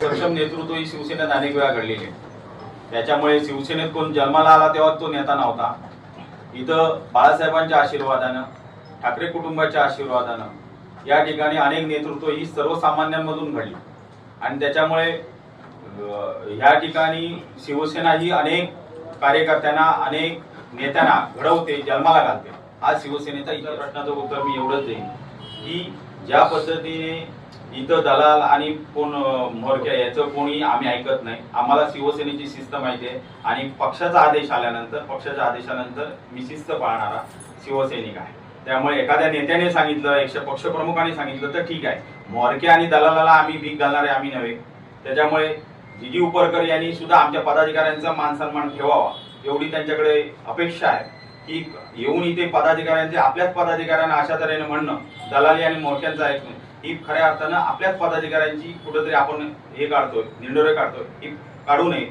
सक्षम नेतृत्व ही शिवसेनेत अनेक वेळा घडलेली आहे. त्याच्यामुळे शिवसेनेत कोण जन्माला आला तेव्हा तो नेता नव्हता. इथं बाळासाहेबांच्या आशीर्वादानं ठाकरे कुटुंबाच्या आशीर्वादानं या ठिकाणी अनेक नेतृत्व ही सर्वसामान्यांमधून घडली. आणि त्याच्यामुळे ह्या ठिकाणी शिवसेना ही अनेक कार्यकर्त्यांना अनेक नेत्यांना घडवते जन्माला घालते. आज शिवसेनेचा इतर प्रश्नाचं उत्तर मी एवढंच देईन की ज्या पद्धतीने इथं दलाल आणि कोण म्होरक्या याचं कोणी आम्ही ऐकत नाही. आम्हाला शिवसेनेची शिस्त माहिती आहे. आणि पक्षाचा आदेश आल्यानंतर पक्षाच्या आदेशानंतर मी शिस्त पाळणारा शिवसैनिक आहे. त्यामुळे एखाद्या नेत्याने सांगितलं एकशे पक्षप्रमुखाने सांगितलं तर ठीक आहे. म्होरक्या आणि दलालाला आम्ही भीक घालणारे आम्ही नव्हे. त्याच्यामुळे जिजी उपरकर यांनी सुद्धा आमच्या पदाधिकाऱ्यांचा मान सन्मान ठेवावा एवढी त्यांच्याकडे अपेक्षा आहे. की येऊन इथे पदाधिकाऱ्यांचे आपल्याच पदाधिकाऱ्यांना अशा तऱ्हेने म्हणणं दलाली आणि मोठ्यांचं ऐकून ही खऱ्या अर्थानं आपल्याच पदाधिकाऱ्यांची कुठंतरी आपण हे काढतोय निर्णय काढतोय ही काढू नये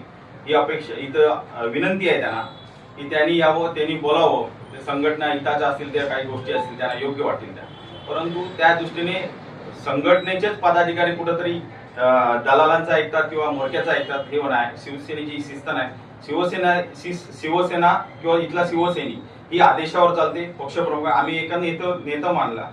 ही अपेक्षा इथं विनंती आहे त्यांना की त्यांनी यावं त्यांनी बोलावं ते संघटना हिताच्या असतील त्या काही गोष्टी असतील त्यांना योग्य वाटतील त्या. परंतु त्या दृष्टीने संघटनेचेच पदाधिकारी कुठंतरी दलालांचा ऐकतात किंवा मोर्चाचा ऐकतात हे नाही शिवसेनेची शिस्त नाही. शिवसेना शिवसेना किंवा इथला शिवसेनी ही आदेशावर चालते पक्षप्रमुख आम्ही एका नेत नेता मानला.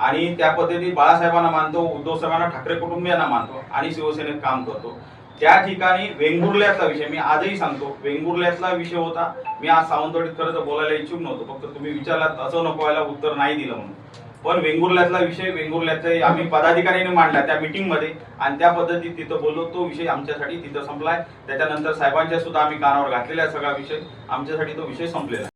आणि त्या पद्धतीने बाळासाहेबांना मानतो उद्धव साहेबांना ठाकरे कुटुंबियांना मानतो आणि शिवसेनेत काम करतो. त्या ठिकाणी वेंगुर्ल्यातला विषय मी आजही सांगतो वेंगुर्ल्यातला विषय होता. मी आज सावंतवाडीत खरं तर बोलायला इच्छुक नव्हतो फक्त तुम्ही विचारलात असं नको व्हायला उत्तर नाही दिलं म्हणून. पण वेंगुर्ल्यातला विषय वेंगुर्ल्याचा आम्ही पदाधिकाऱ्यांनी मांडला त्या मिटिंगमध्ये आणि त्या पद्धतीत तिथं बोललो तो विषय आमच्यासाठी तिथं संपलाय. त्याच्यानंतर साहेबांच्या सुद्धा आम्ही कानावर घातलेला आहे सगळा विषय. आमच्यासाठी तो विषय संपलेला